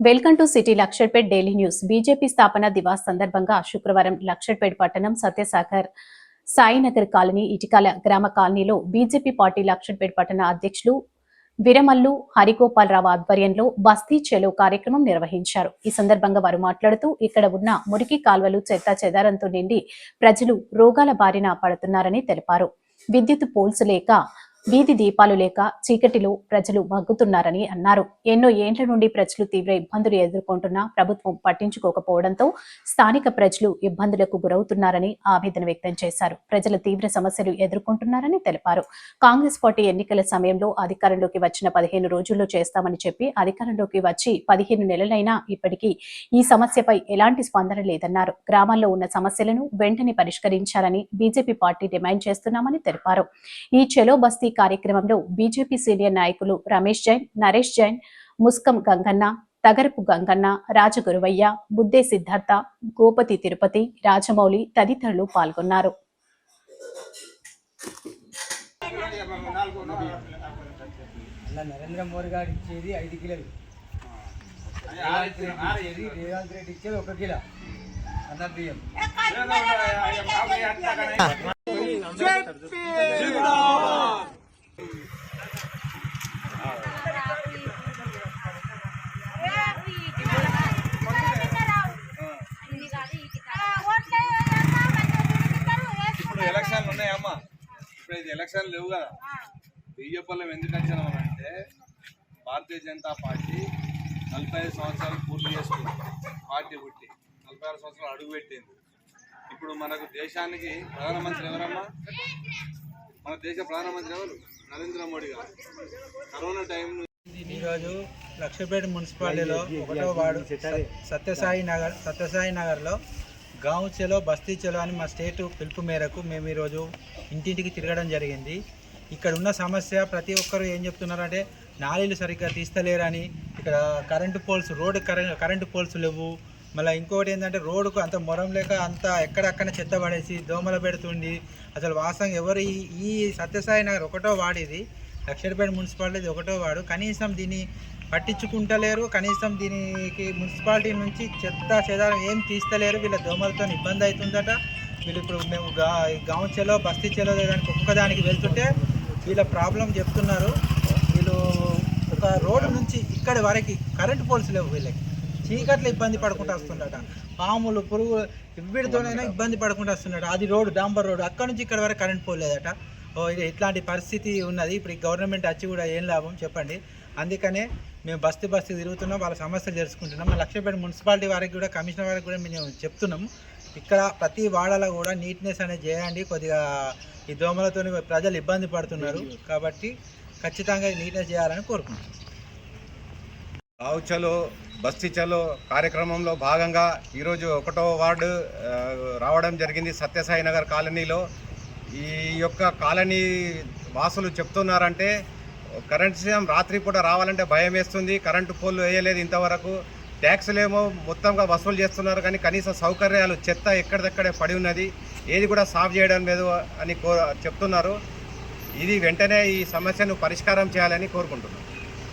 Welcome to city Luxettipet daily news. BJP స్థాపన దివాస్ సందర్భంగా శుక్రవారం లక్షర్పేట్ పట్టణం సత్యసాగర్ సాయినగర్ కాలనీ ఇటికాల గ్రామ కాలనీలో బీజేపీ పార్టీ లక్షర్పేట్ పట్టణ అధ్యక్షులు విరమల్లు హరిగోపాలరావు ఆధ్వర్యంలో బస్తీ చెలో కార్యక్రమం నిర్వహించారు. ఈ సందర్భంగా వారు మాట్లాడుతూ ఇక్కడ ఉన్న మురికి కాల్వలు చెత్త చెదారంతో నిండి ప్రజలు రోగాల బారిన పడుతున్నారని తెలిపారు. విద్యుత్ పోల్స్ లేక వీధి దీపాలు లేక చీకటిలో ప్రజలు మగ్గుతున్నారని అన్నారు. ఎన్నో ఏండ్ల నుండి ప్రజలు తీవ్ర ఇబ్బందులు ఎదుర్కొంటున్నా ప్రభుత్వం పట్టించుకోకపోవడంతో స్థానిక ప్రజలు ఇబ్బందులకు గురవుతున్నారని ఆవేదన వ్యక్తం చేశారు. ప్రజలు తీవ్ర సమస్యలు ఎదుర్కొంటున్నారని తెలిపారు. కాంగ్రెస్ పార్టీ ఎన్నికల సమయంలో అధికారంలోకి వచ్చిన పదిహేను రోజుల్లో చేస్తామని చెప్పి అధికారంలోకి వచ్చి పదిహేను నెలలైనా ఇప్పటికీ ఈ సమస్యపై ఎలాంటి స్పందన లేదన్నారు. గ్రామాల్లో ఉన్న సమస్యలను వెంటనే పరిష్కరించాలని బీజేపీ పార్టీ డిమాండ్ చేస్తున్నామని తెలిపారు. ఈ చెలో బస్తీ కార్యక్రమంలో బీజేపీ సీనియర్ నాయకులు రమేష్ జైన్ నరేష్ జైన్ ముస్కం గంగన్న తగరపు గంగన్న రాజగురువయ్య బుద్దే సిద్ధార్థ గోపతి తిరుపతి రాజమౌళి తదితరులు పాల్గొన్నారు నరేంద్ర మోడీ గారు ఇచ్చేది ఐదు కిలోలు రేవంత్ రెడ్డి ఇచ్చేది ఒక కిలో అన్న బియ్యం ఇప్పుడు ఇది ఎలక్షన్లు లేవు కదా. బియ్యపల్లం ఎందుకు వచ్చాను అంటే భారతీయ జనతా పార్టీ నలభై ఐదు సంవత్సరాలు పూర్తి చేసుకుంది. పార్టీ పుట్టి నలభై ఆరు సంవత్సరాలు అడుగుపెట్టింది ఇప్పుడు మనకు దేశానికి ప్రధానమంత్రి ఎవరమ్మా? మన దేశ ప్రధానమంత్రి ఎవరు? నరేంద్ర మోడీ గారు. కరోనా టైం ఈరోజు లక్ష్మీపేట మున్సిపాలిటీలో ఒకటో వార్డు సత్- సత్యసాయి నగర్ సత్యసాయి నగర్లో గావు చెలో బస్తీ చెలో అని మా స్టేట్ పిలుపు మేరకు మేము ఈరోజు ఇంటింటికి తిరగడం జరిగింది. ఇక్కడ ఉన్న సమస్య ప్రతి ఒక్కరు ఏం చెప్తున్నారంటే నాళీలు సరిగ్గా తీస్తలేరని. ఇక్కడ current poles road current current poles లేవు. మళ్ళీ ఇంకోటి ఏంటంటే రోడ్డుకు అంత మొరం లేక అంత ఎక్కడక్కడ చెత్త పడేసి దోమలు పెడుతుంది అసలు వాస్తవం ఎవరు ఈ ఈ సత్యసాయి నగర్ ఒకటో వాడేది. లక్షడిపేట మున్సిపాలిటీ ఒకటో వాడు. కనీసం దీన్ని పట్టించుకుంటలేరు. కనీసం దీనికి మున్సిపాలిటీ నుంచి చెత్త చెదారం ఏం తీస్తలేరు. వీళ్ళ దోమలతో ఇబ్బంది అవుతుందట. వీళ్ళు ఇప్పుడు మేము గా గాంవ్ చెలో బస్తీ చెలో దానికి ఒక్కదానికి వెళ్తుంటే వీళ్ళ ప్రాబ్లం చెప్తున్నారు. వీళ్ళు ఒక రోడ్డు నుంచి ఇక్కడి వరకు కరెంట్ పోల్స్ లేవు వీళ్ళకి. చీకట్లు ఇబ్బంది పడుకుంటూ వస్తుండట పాములు పురుగు ఇవిడితోనైనా ఇబ్బంది పడుకుంటూ వస్తుండట అది రోడ్డు డాంబర్ రోడ్డు. అక్కడ నుంచి ఇక్కడ వరకు కరెంట్ పోలేదట. లేదట ఇట్లాంటి పరిస్థితి ఉన్నది. ఇప్పుడు ఈ గవర్నమెంట్ వచ్చి కూడా ఏం లాభం చెప్పండి. అందుకనే మేము బస్తీ బస్తీ తిరుగుతున్నాం వాళ్ళ సమస్యలు తెలుసుకుంటున్నాం. మా లక్ష్మీపేట మున్సిపాలిటీ వారికి కూడా కమిషనర్ వారికి కూడా మేము చెప్తున్నాం. ఇక్కడ ప్రతి వాడలో కూడా నీట్నెస్ అనేది చేయండి. కొద్దిగా ఈ దోమలతో ప్రజలు ఇబ్బంది పడుతున్నారు. కాబట్టి ఖచ్చితంగా నీట్నెస్ చేయాలని కోరుకుంటున్నాం. రావు చలో బస్తీ చలో కార్యక్రమంలో భాగంగా ఈరోజు ఒకటో వార్డు రావడం జరిగింది సత్యసాయి నగర్ కాలనీలో. ఈ యొక్క కాలనీ వాసులు చెప్తున్నారంటే కరెంట్ సీఎం రాత్రిపూట రావాలంటే భయం వేస్తుంది. కరెంటు పోల్లు వేయలేదు ఇంతవరకు. ట్యాక్సులేమో మొత్తంగా వసూలు చేస్తున్నారు. కానీ కనీస సౌకర్యాలు చెత్త ఎక్కడిదక్కడే పడి ఉన్నది. ఏది కూడా సాఫ్ చేయడం లేదు అని కో చెప్తున్నారు. ఇది వెంటనే ఈ సమస్యను పరిష్కారం చేయాలని కోరుకుంటున్నాను